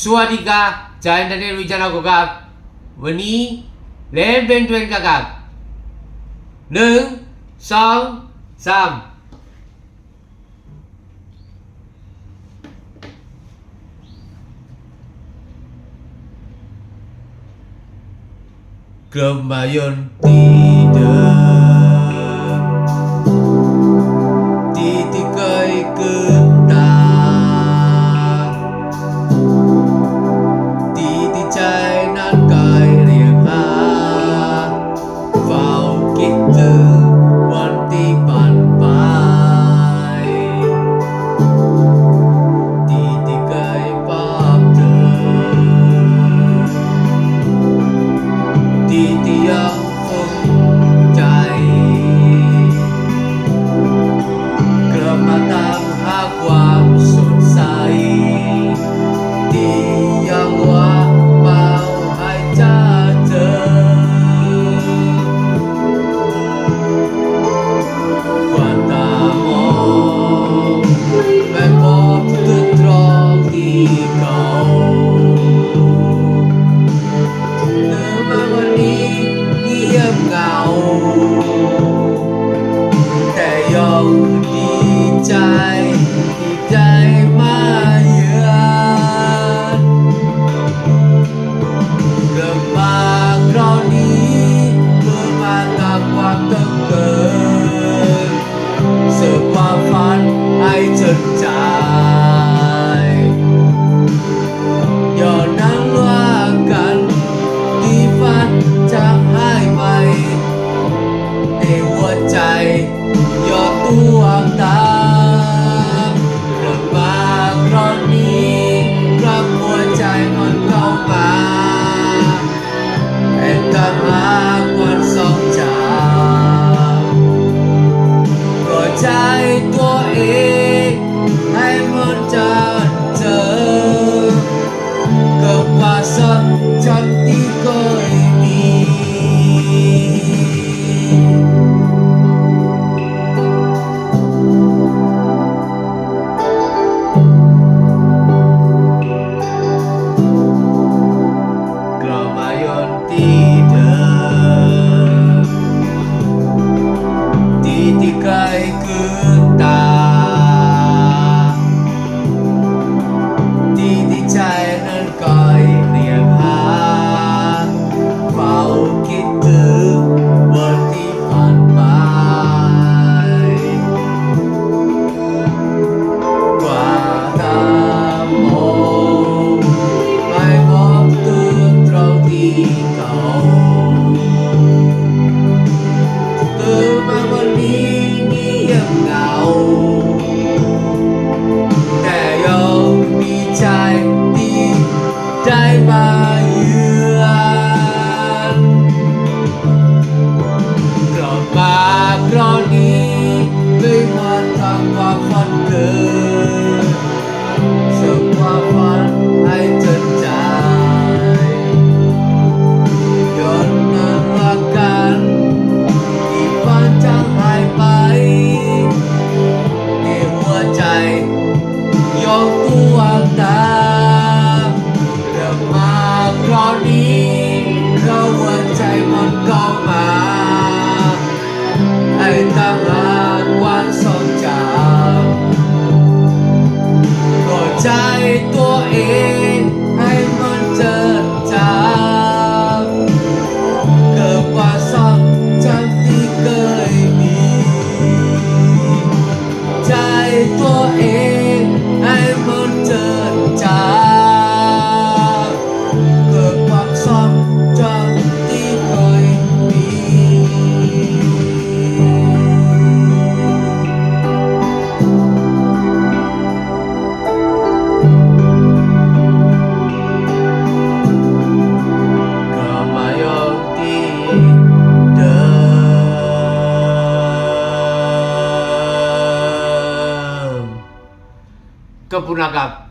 สวัสดีครับจายนันเนวิจานาโกครับวันนี้เล่นเป็นเทวนกันครับหนึ่งสองสามกลมมายนตี Oh. ตาลำบากร้อนี้รับหัวใจคนเข้าป่าแต่ตาหากวันสองจากก็ใจตัวเองให้มันจเจอกับภาษาที่เคยมี que posar cap